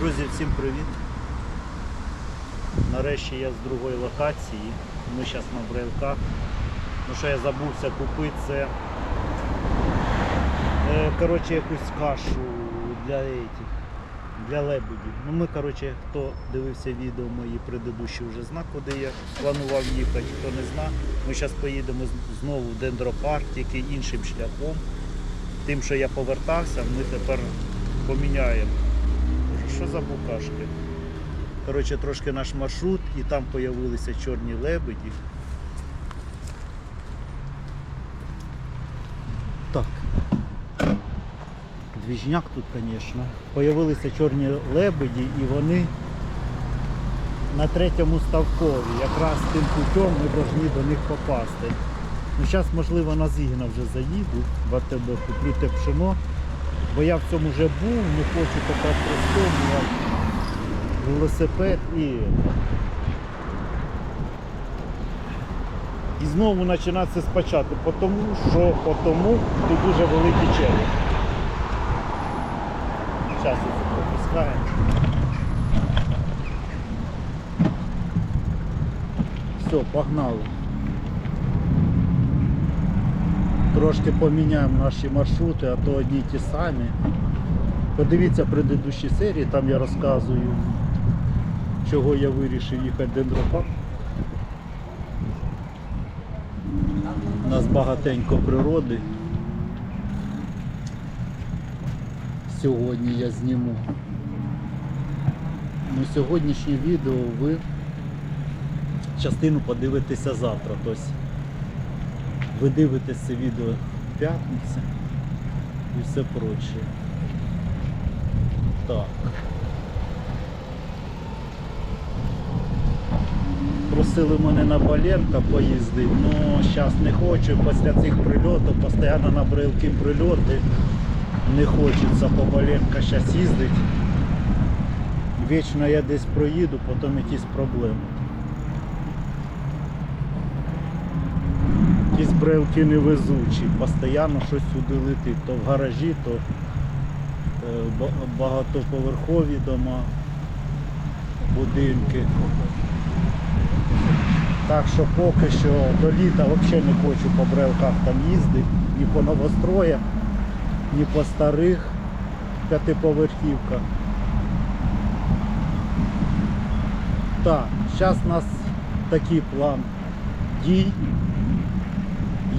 Друзі, всім привіт! Нарешті я з другої локації. Ми зараз на брелках. Ну що я забувся купити це. е, Коротше, якусь кашу для этих, для лебедів. Ну ми, коротше, хто дивився відео мої предыдущі вже зна, куди я планував їхати, хто не зна. Ми зараз поїдемо знову в дендропарк, тільки іншим шляхом. Тим, що я повертався, ми тепер поміняємо. Що за букашки? Коротше, трошки наш маршрут і там з'явилися чорні лебеді. Так. Двіжняк тут, звісно. Появилися чорні лебеді і вони на третьому ставкові. Якраз тим путем ми повинні до них попасти. Ну, зараз, можливо, на Зігна вже заїду, в АТБ куплю те пшено, бо я в цьому вже був, не хочу тепер простому велосипед і. І знову починатися спочатку, по тому що тому тут дуже великі черги. Зараз пропускаємо. Все, погнали. Трошки поміняємо наші маршрути, а то одні й ті самі. Подивіться предыдущі серії, там я розказую, чого я вирішив їхати в дендропарк. У нас багатенько природи. Сьогодні я зніму. Ну, сьогоднішнє відео ви частину подивитеся завтра. Тобто ви дивитесь це відео в п'ятницю і все прочее. Так. Просили мене на Балерка поїздити, але зараз не хочу. Після цих прильотів постійно на брилки прильоти. Не хочеться по Балерка зараз їздити. Вічно я десь проїду, потім якісь проблеми. Якісь брелки невезучі, постійно щось сюди летить. То в гаражі, то е, багатоповерхові дома, будинки. Так що поки що до літа взагалі не хочу по брелках там їздити, ні по новостроях, ні по старих п'ятиповерхівках. Так, зараз у нас такий план дій.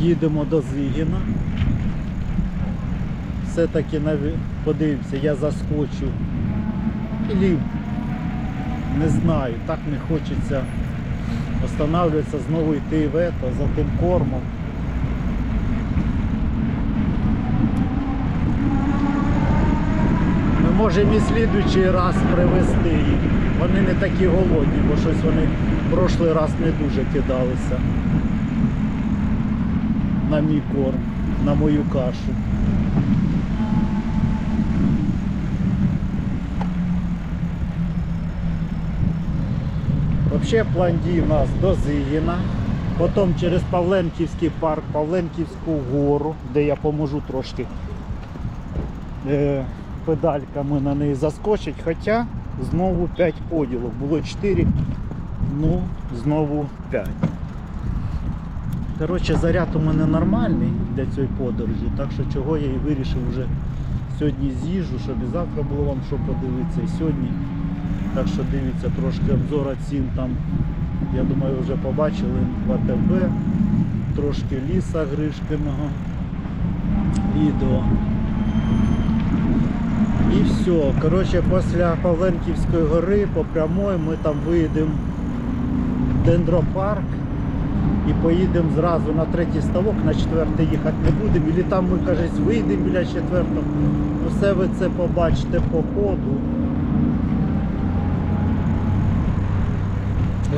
Їдемо до Зигіна. Все-таки подивимося, я заскочу. Ілі не знаю, так не хочеться останавливатися, знову йти в ето, за тим кормом. Ми можемо і слідуючий раз привезти їх. Вони не такі голодні, бо щось вони в прошлий раз не дуже кидалися на мій корм, на мою кашу. Взагалі план дій у нас до Зигіна, потім через Павленківський парк, Павленківську гору, де я поможу трошки е, педальками на неї заскочить, хоча знову 5 поділок. Було 4, ну знову 5. Коротше, заряд у мене нормальний для цієї подорожі, так що чого я і вирішив вже сьогодні з'їжджу, щоб і завтра було вам що подивитися і сьогодні. Так що дивіться трошки обзора цін там, я думаю, вже побачили в АТБ, трошки ліса Гришкиного відео. І все. Коротше, після Павленківської гори по прямой ми там виїдемо в дендропарк і поїдемо зразу на третій ставок, на четвертий їхати не будемо. І там ми кажуть, вийдемо біля четвертого. Ну, Все ви це побачите по ходу.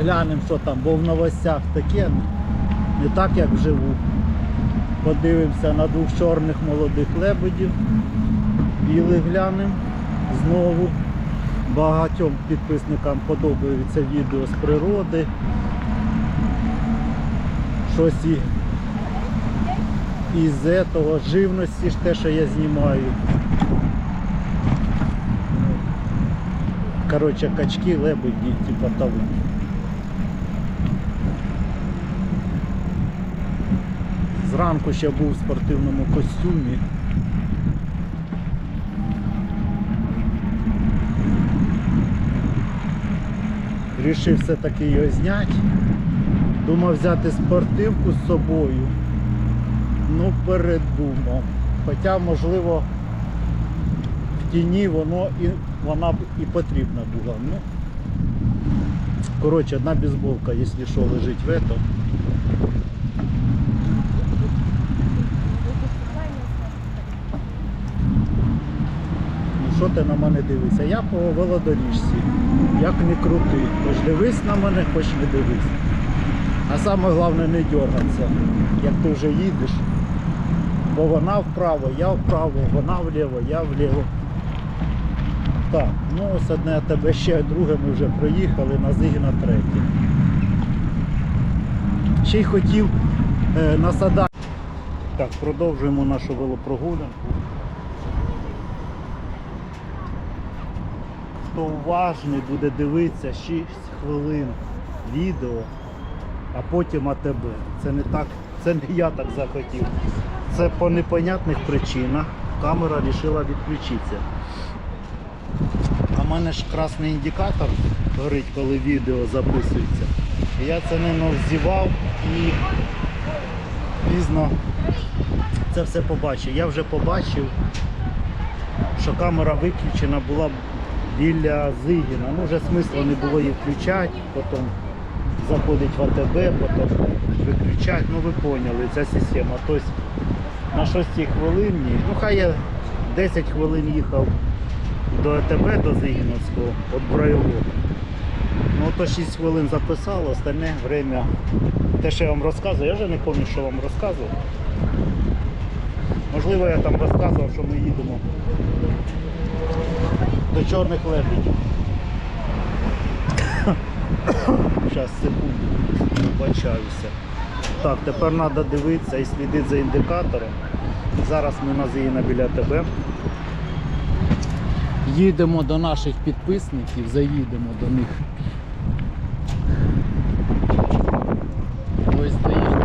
Глянемо, що там, бо в новостях таке, не так як вживу. Подивимося на двох чорних молодих лебедів. Білий глянемо знову. Багатьом підписникам подобається відео з природи. Щось і із этого живності ж те, що я знімаю. Коротше, качки, лебеді, типа того. Зранку ще був в спортивному костюмі. Рішив все-таки його зняти. Думав взяти спортивку з собою. Ну, передумав. Хоча, можливо, в тіні воно і вона б і потрібна була. Ну, коротше, одна бейсболка, якщо що, лежить в этом. Ну що ти на мене дивишся? Я по велодоріжці. Як не крути. Хоч дивись на мене, хоч не дивись. Саме головне не дергатися, як ти вже їдеш. Бо вона вправо, я вправо, вона вліво, я вліво. Так, ну ось одне тебе ще друге ми вже проїхали, на Зигіна третє. Ще й хотів е, на сада. Так, продовжуємо нашу велопрогулянку. Хто уважний буде дивитися 6 хвилин відео, а потім АТБ. Це не так, це не я так захотів. Це по непонятних причинах камера вирішила відключитися. А в мене ж красний індикатор горить, коли відео записується. Я це не взівав і пізно це все побачив. Я вже побачив, що камера виключена була біля Зигіна. Ну вже смисла не було її включати, потім заходить в АТБ, потім виключати. Ну ви поняли, ця система. Тобто на 6 хвилині, ну хай я 10 хвилин їхав до АТБ, до Зигіновського, від Брайового. Ну то 6 хвилин записав, остальне время. Те, що я вам розказую, я вже не пам'ятаю, що вам розказував. Можливо, я там розказував, що ми їдемо до чорних лебедів. Зараз, секунду, вибачаюся. Так, тепер треба дивитися і слідити за індикатором. Зараз ми на Зіїна біля тебе. Їдемо до наших підписників, заїдемо до них. Ось їхній.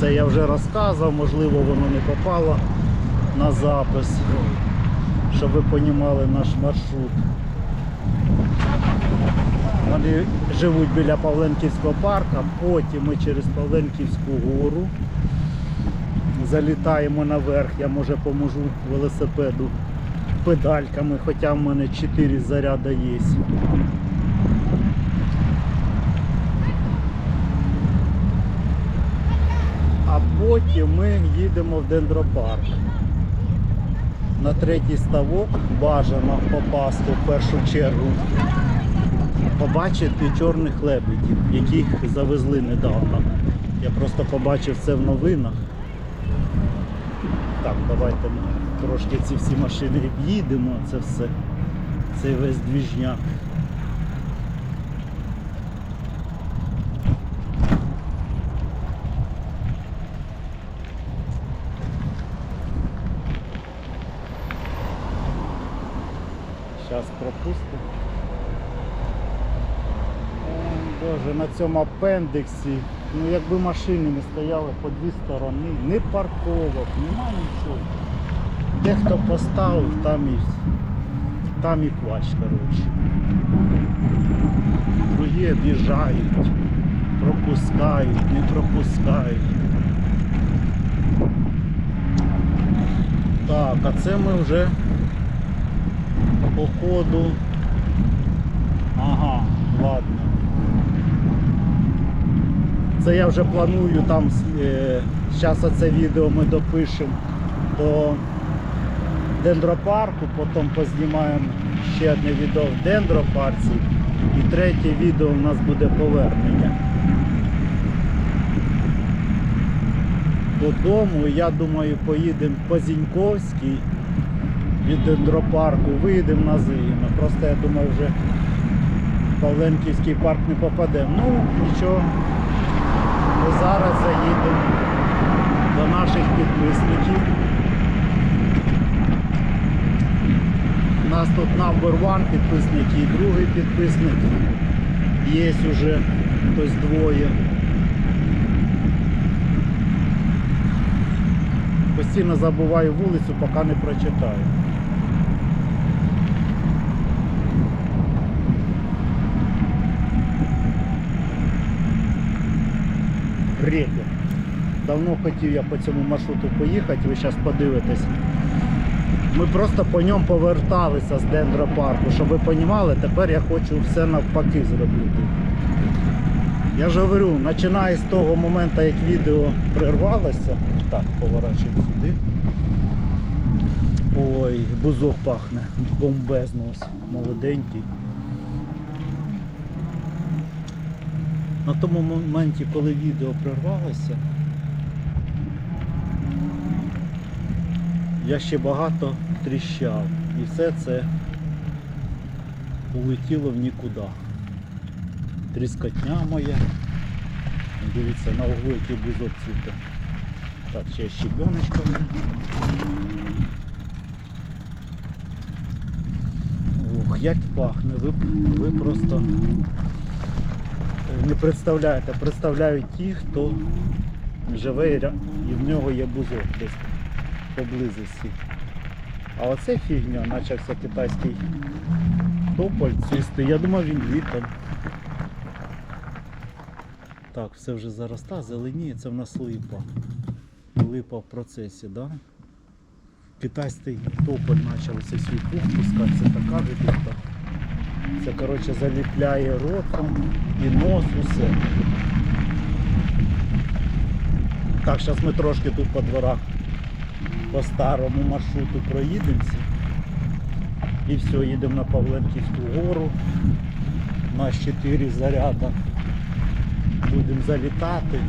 Це я вже розказував, можливо воно не попало на запис, щоб ви розуміли наш маршрут. Вони живуть біля Павленківського парку, потім ми через Павленківську гору залітаємо наверх, я може поможу велосипеду педальками, хоча в мене 4 заряда є. А потім ми їдемо в дендропарк. На третій ставок бажано попасти в першу чергу. Побачити чорних лебедів, яких завезли недавно. Я просто побачив це в новинах. Так, давайте ми трошки ці всі машини об'їдемо, це все, цей весь двіжняк. Зараз пропустимо. Боже, на цьому апендиксі, ну якби машини не стояли по дві сторони, ні парковок, нема нічого. Де хто поставив, там і, там і плач, коротше. Другі об'їжджають, пропускають, не пропускають. Так, а це ми вже по ходу. Ага, ладно. Це я вже планую там, зараз це відео ми допишемо до дендропарку, потім познімаємо ще одне відео в дендропарці і третє відео у нас буде повернення. Додому, я думаю, поїдемо по Зіньковській від дендропарку, виїдемо на Зигіно. Просто я думаю, вже в Павленківський парк не попадемо. Ну, нічого. Ми зараз заїдемо до наших підписників. У нас тут number one підписник і другий підписник. Є уже хтось двоє. Постійно забуваю вулицю, поки не прочитаю. Репін. Давно хотів я по цьому маршруту поїхати, ви зараз подивитесь. Ми просто по ньому поверталися з дендропарку, щоб ви розуміли, тепер я хочу все навпаки зробити. Я ж говорю, починає з того моменту, як відео прервалося. Так, поворачуємо сюди. Ой, бузок пахне, бомбезно ось, молоденький. На тому моменті, коли відео прервалося, я ще багато тріщав. І все це улетіло в нікуди. Тріскотня моя. Дивіться, на углу який бузок цвіте. Так, ще щебеночка. Ох, як пахне, ви, ви просто не представляєте, представляють ті, хто живе і в нього є бузок десь поблизості. А оце фігня, почався китайський тополь цвісти. Я думав він літом. Так, все вже зароста, зеленіє, це в нас липа. Липа в процесі, да? Китайський тополь почав свій пух пускати, це така вибірка. Це коротше заліпляє ротом і нос, усе. Так, зараз ми трошки тут по дворах по старому маршруту проїдемося. І все, їдемо на Павленківську гору. У нас 4 заряда. Будемо залітати.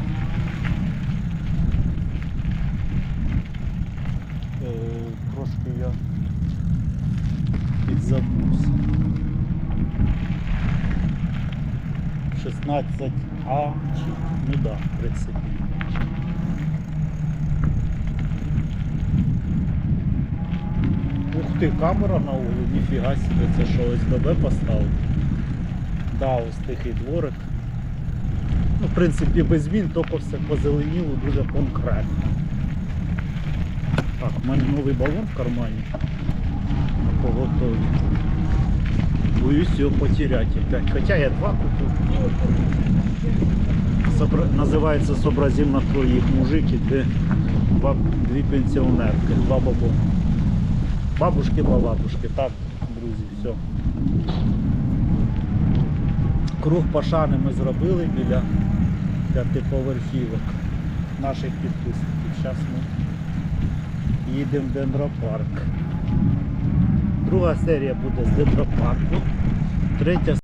Е, трошки я підзабувся. 16А, чи, ну да, в принципі. Ух ти, камера на углу, ніфіга себе, це що ОСББ поставив. Да, ось тихий дворик. Ну, в принципі, без змін, тільки все позеленіло дуже конкретно. Так, у мене новий балон в кармані. На. Боюсь його потеряти опять. Хоча я два купив. Собра... Називається Собразим на твоїх мужики, де два... дві пенсіонерки, два бабу. Бабушки, бабушки. Так, друзі, все. Круг пошани ми зробили біля п'ятиповерхівок наших підписників. Зараз ми їдемо в дендропарк. Друга серія буде з дендропарку. Третя